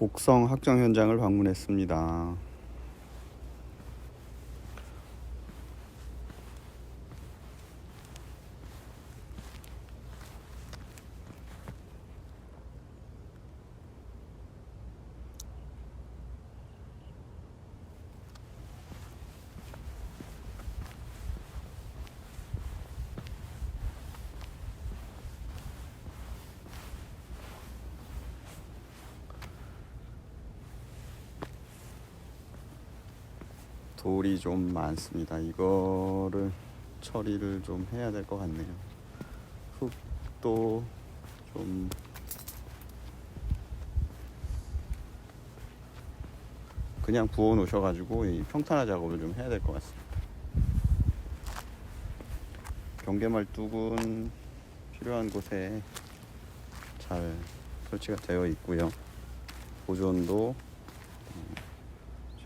곡성 확정 현장을 방문했습니다. 돌이 좀 많습니다. 이거를 처리를 좀 해야 될 것 같네요. 흙도 좀 그냥 부어 놓으셔가지고 이 평탄화 작업을 좀 해야 될 것 같습니다. 경계말뚝은 필요한 곳에 잘 설치가 되어 있고요. 보존도 음,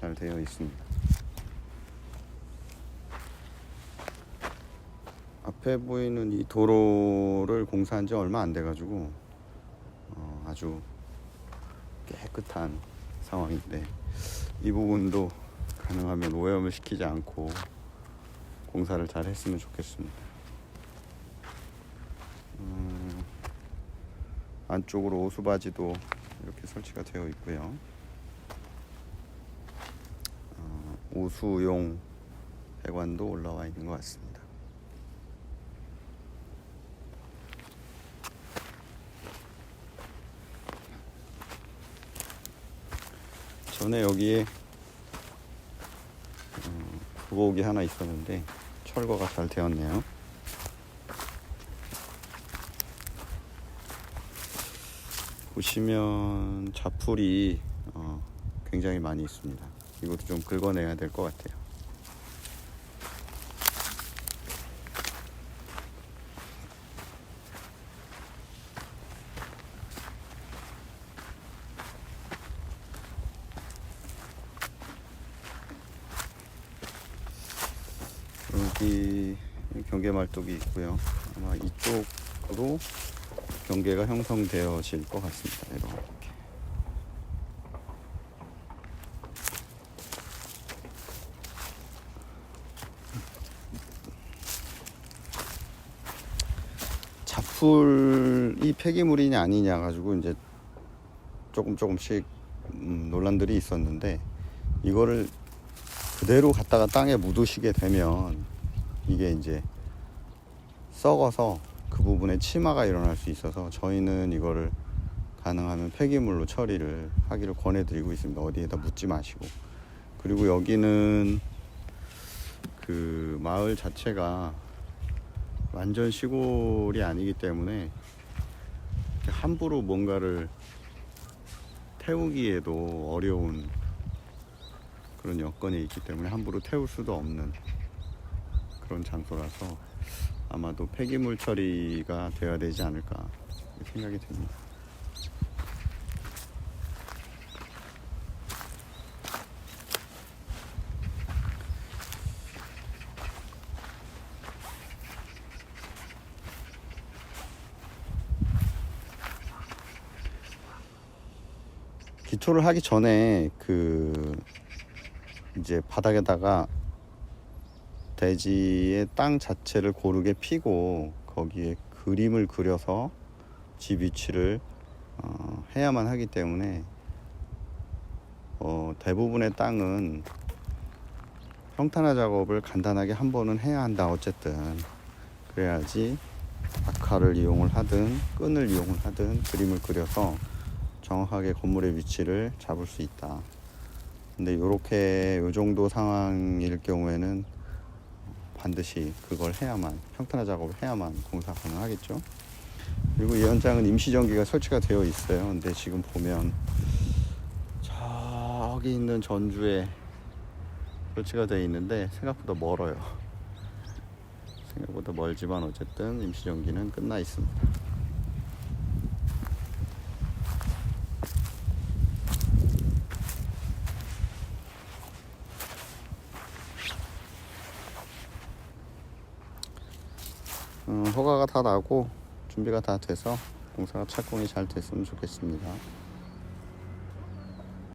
잘 되어 있습니다. 앞에 보이는 이 도로를 공사한 지 얼마 안 돼가지고 어, 아주 깨끗한 상황인데 이 부분도 가능하면 오염을 시키지 않고 공사를 잘 했으면 좋겠습니다. 음, 안쪽으로 오수바지도 이렇게 설치가 되어 있고요. 어, 오수용 배관도 올라와 있는 것 같습니다. 전에 여기에 어, 부곡이 하나 있었는데 철거가 잘 되었네요. 보시면 자풀이 어, 굉장히 많이 있습니다. 이것도 좀 긁어내야 될 것 같아요. 여기 경계 말뚝이 있고요. 아마 이쪽으로 경계가 형성되어질 것 같습니다. 이렇게. 자풀이 폐기물이냐 아니냐 가지고 이제 조금 조금씩 음, 논란들이 있었는데 이거를 그대로 갖다가 땅에 묻으시게 되면 이게 이제 썩어서 그 부분에 치마가 일어날 수 있어서 저희는 이거를 가능하면 폐기물로 처리를 하기를 권해드리고 있습니다. 어디에다 묻지 마시고. 그리고 여기는 그 마을 자체가 완전 시골이 아니기 때문에 함부로 뭔가를 태우기에도 어려운 그런 여건이 있기 때문에 함부로 태울 수도 없는 그런 장소라서 아마도 폐기물 처리가 되어야 되지 않을까 생각이 듭니다. 기초를 하기 전에 그 이제 바닥에다가 대지의 땅 자체를 고르게 피고 거기에 그림을 그려서 집 위치를 어, 해야만 하기 때문에 어, 대부분의 땅은 평탄화 작업을 간단하게 한 번은 해야 한다 어쨌든 그래야지 악화를 이용을 하든 끈을 이용을 하든 그림을 그려서 정확하게 건물의 위치를 잡을 수 있다. 근데 이렇게 요 정도 상황일 경우에는 반드시 그걸 해야만 평탄화 작업을 해야만 공사 가능하겠죠. 그리고 이 현장은 임시전기가 설치가 되어 있어요. 근데 지금 보면 저기 있는 전주에 설치가 되어 있는데 생각보다 멀어요. 생각보다 멀지만 어쨌든 임시전기는 끝나 있습니다. 어, 허가가 다 나고 준비가 다 돼서 공사가 착공이 잘 됐으면 좋겠습니다.